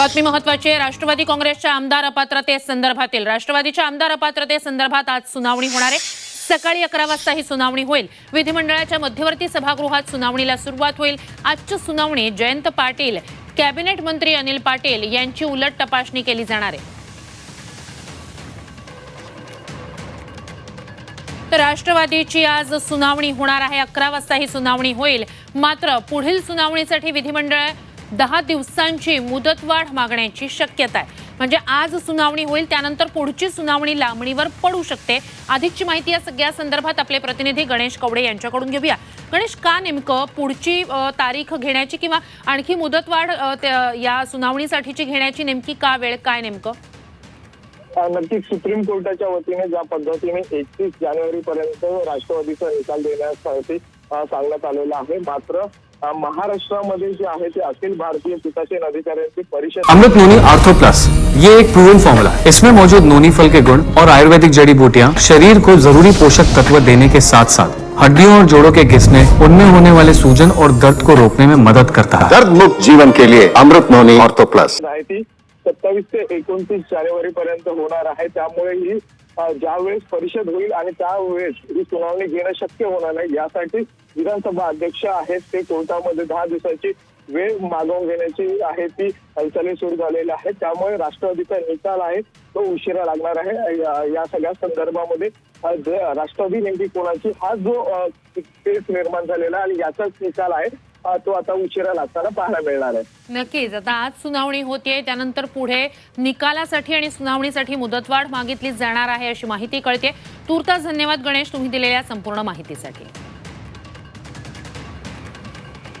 बातमी महत्वाची आहे. राष्ट्रवादी काँग्रेसच्या आमदार अपात्रतेसंदर्भातील राष्ट्रवादीच्या आमदार अपात्रतेसंदर्भात आज सुनावणी होणार आहे. सकाळी अकरा वाजता ही सुनावणी होईल. विधिमंडळाच्या मध्यवर्ती सभागृहात सुनावणीला सुरुवात होईल. आजची सुनावणी जयंत पाटील कॅबिनेट मंत्री अनिल पाटील यांची उलट तपासणी केली जाणार आहे. तर राष्ट्रवादीची आज सुनावणी होणार आहे. अकरा वाजता ही सुनावणी होईल. मात्र पुढील सुनावणीसाठी विधिमंडळ दहा दिवसांची मुदतवाढ मागण्याची शक्यता आहे. म्हणजे आज सुनावणी होईल त्यानंतर पुढची सुनावणी लांबणीवर पडू शकते. अधिकची माहिती या सगळ्या संदर्भात आपले प्रतिनिधी गणेश कवडे यांच्याकडून घेऊया. गणेश का नेमकं पुढची तारीख घेण्याची किंवा आणखी मुदतवाढ या सुनावणीसाठीची घेण्याची नेमकी का वेळ काय नेमकं? नक्कीच सुप्रीम कोर्टाच्या वतीने ज्या पद्धतीने एकतीस जानेवारी पर्यंत राष्ट्रवादीचा निकाल देण्यासाठी सांगण्यात आलेला आहे. मात्र महाराष्ट्रामध्ये जे आहे ते अखिल भारतीय पीठासीन अधिकाऱ्यांची परिषद. अमृत नोनी आर्थो प्लस ये एक प्रूवन फॉर्मूला है। इसमें मौजूद नोनी फल के गुण और आयुर्वेदिक जड़ी बूटियाँ शरीर को ज़रूरी पोषक तत्व देने के साथ साथ हड्डियों और जोड़ों के घिसने उनमें होने वाले सूजन और दर्द को रोकने में मदद करता है। दर्द मुक्त जीवन के लिए अमृत नोनी ऑर्थो प्लस सत्तावीस ते एकोणतीस जानेवारी पर्यंत होणार आहे. त्यामुळे ही ज्यावेळेस परिषद होईल आणि त्यावेळेस ही सुनावणी घेणं शक्य होणार नाही. यासाठी विधानसभा अध्यक्ष आहेत ते कोर्टामध्ये दहा दिवसाची वेळ मागवून घेण्याची आहे ती हालचाली सुरू झालेल्या आहेत. त्यामुळे राष्ट्रवादीचा निकाल आहे तो उशिरा लागणार आहे. या- सगळ्या संदर्भामध्ये राष्ट्रवादी नेमकी कोणाची हा जो केस निर्माण झालेला आणि याचाच निकाल आहे तो आता उशिरा लागताना पाहायला मिळणार आहे. नक्कीच. आता आज सुनावणी होतीये त्यानंतर पुढे निकालासाठी आणि सुनावणीसाठी मुदतवाढ मागितली जाणार आहे अशी माहिती कळते तूर्तास धन्यवाद गणेश तुम्ही दिलेल्या संपूर्ण माहितीसाठी.